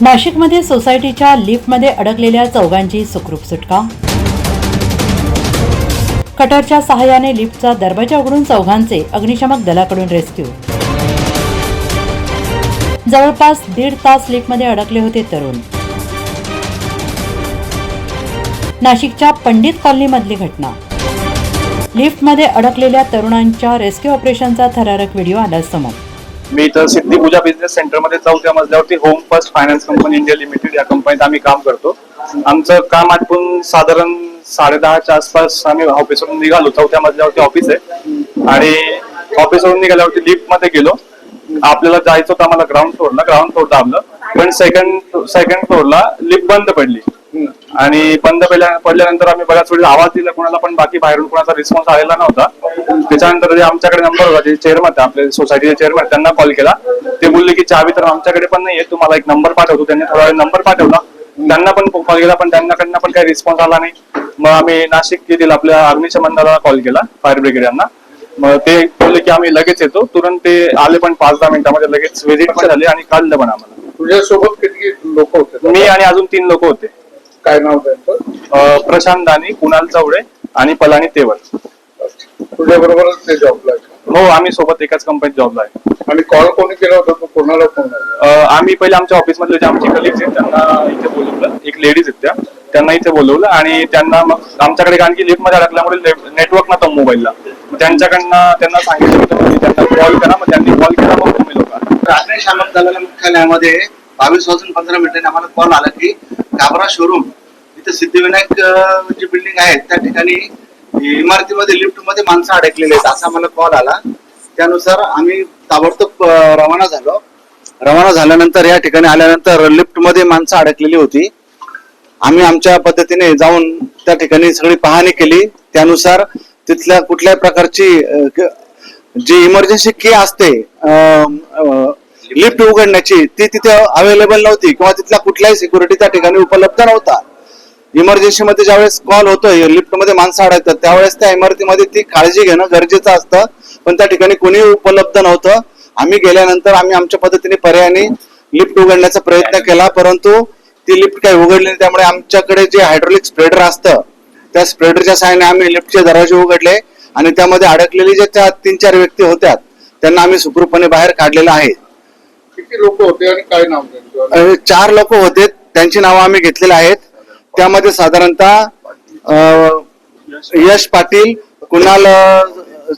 नाशिकमध्ये सोसायटीच्या लिफ्टमध्ये अडकलेल्या चौघांची सुखरूप सुटका. कटरच्या सहाय्याने लिफ्टचा दरवाजा उघडून चौघांचे अग्निशमक दलाकडून रेस्क्यू. जवळपास दीड तास लिफ्टमध्ये अडकले होते तरुण. नाशिकच्या पंडित कॉलनीमधली घटना. लिफ्टमध्ये अडकलेल्या तरुणांच्या रेस्क्यू ऑपरेशनचा थरारक व्हिडिओ आला समोर मी इथं सिद्धी पूजा बिझनेस सेंटरमध्ये चौथ्या मजल्यावरती. Home first finance company India limited या कंपनीत आम्ही काम करतो. आमचं काम आटपून साधारण साडेदहाच्या आसपास आम्ही ऑफिसवरून निघालो. चौथ्या मजल्यावरती ऑफिस आहे. आणि ऑफिसवरून निघाल्यावरती लिफ्टमध्ये गेलो. आपल्याला जायचं होतं आम्हाला ग्राउंड फ्लोरला ग्राउंड फ्लोर दाबलं पण सेकंड सेकंड फ्लोरला लिफ्ट बंद पडली. आणि बंद पडल्या पडल्यानंतर आम्ही बऱ्याच वेळेस आवाज दिला कोणाला पण बाकी बाहेरून कोणाचा रिस्पॉन्स आलेला नव्हता. त्याच्यानंतर जे आमच्याकडे नंबर होता जे चेअरमन आपले सोसायटीचे चेअरमन त्यांना कॉल केला. ते बोलले की चावी तर आमच्याकडे पण नाहीये तुम्हाला एक नंबर पाठवतो. त्यांनी थोडा वेळ नंबर पाठवला. त्यांना पण कॉल केला पण त्यांच्याकडनं पण काही रिस्पॉन्स आला नाही. मग आम्ही नाशिक येथील आपल्या अग्निशमन दलाला कॉल केला फायर ब्रिगेड यांना. मग ते बोलले की आम्ही लगेच येतो. तुरंत ते आले पण पाच दहा मिनिटामध्ये लगेच व्हिजिट पण झाली आणि काढलं पण आम्हाला. तुझ्यासोबत किती लोक होते? मी आणि अजून तीन लोक होते. काय नाव त्यांचं अं, प्रशांत दानी कुणाल चौडे आणि पलानी तेवर तुझ्या बरोबरच ते जॉबला हो आम्ही सोबत एकाच कंपनीत जॉबला आहे. आणि कॉल कोणी केला होता? तो कोणाला फोन आला? अं, आम्ही पहिले आमच्या ऑफिस मधले जे आमचे कलिग्स आहेत त्यांना इथे बोलवलं. एक लेडीज आहेत त्या. त्यांना इथे बोलवलं आणि त्यांना मग आमच्याकडे कारण की लिफ्टमध्ये अडकल्यामुळे नेटवर्क नव्हतं मोबाईलला मग त्यांच्याकडनं त्यांना सांगितलं होतं की त्यांना कॉल करा मग त्यांनी कॉल केला मग तुम्ही लोक अग्निशामक दलाला मुख्यालयामध्ये बावीस वाजून पंधरा मिनिटांनी आम्हाला कॉल आला की काबरा शोरूम इथं सिद्धिविनायक जी बिल्डिंग आहे त्या ठिकाणी इमारतीमध्ये लिफ्टमध्ये माणसं अडकलेली आहेत असा आम्हाला कॉल आला. त्यानुसार आम्ही ताबडतोब रवाना झालो. रवाना झाल्यानंतर या ठिकाणी आल्यानंतर लिफ्टमध्ये माणसं अडकलेली होती. आम्ही आमच्या पद्धतीने जाऊन त्या ठिकाणी सगळी पाहणी केली. त्यानुसार तिथल्या कुठल्याही प्रकारची जी इमर्जन्सी की असते लिफ्ट उघडण्याची ती तिथे अवेलेबल नव्हती किंवा तिथला कुठलाही सिक्युरिटी त्या ठिकाणी उपलब्ध नव्हता. इमर्जन्सी मध्ये ज्यावेळेस कॉल होतोय लिफ्टमध्ये माणसं अडकतात त्यावेळेस त्या इमारतीमध्ये ती काळजी घेणं गरजेचं असतं. पण त्या ठिकाणी कोणी उपलब्ध नव्हतं. आम्ही गेल्यानंतर आम्ही आमच्या पद्धतीने पर्यायाने लिफ्ट उघडण्याचा प्रयत्न केला परंतु ती लिफ्ट काही उघडली नाही. त्यामुळे आमच्याकडे जे हायड्रोलिक स्प्रेडर असतं त्या स्प्रेडरच्या सहाय्याने आम्ही लिफ्टचे दरवाजे उघडले आणि त्यामध्ये अडकलेली ज्या त्या तीन चार व्यक्ती होत्या त्यांना आम्ही सुखरूपपणे बाहेर काढलेलं आहे. किती लोक होते आणि काय नाव चार लोक होते. त्यांची नावं आम्ही घेतलेली आहेत. त्यामध्ये साधारणतः यश पाटील कुणाल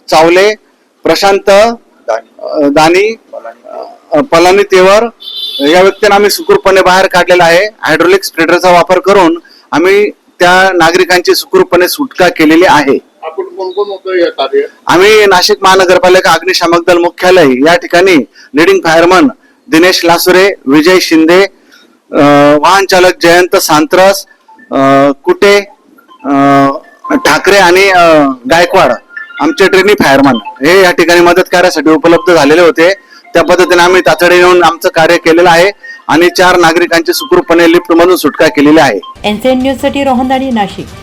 चावले प्रशांत दानी पलानी तेवर या व्यक्तींना आम्ही सुखरूपपणे बाहेर काढलेला आहे. हायड्रोलिक स्प्रेडरचा वापर करून आम्ही त्या नागरिकांची सुखरूपपणे सुटका केलेली आहे. आम्ही नाशिक महानगरपालिका अग्निशामक दल मुख्यालय या ठिकाणी लिडिंग फायरमन दिनेश लासुरे विजय शिंदे वाहन चालक जयंत सांत्रस कुठे ठाकरे आणि गायकवाड आमचे ट्रेनी फायरमन हे या ठिकाणी मदत कार्यासाठी उपलब्ध झालेले होते. त्या पद्धतीने आम्ही तातडीने येऊन आमचं कार्य केलेलं आहे आणि चार नागरिकांची सुखरूपणे लिफ्ट मधून सुटका केलेली आहे. एनसीएन न्यूजसाठी रोहन दाणी नाशिक.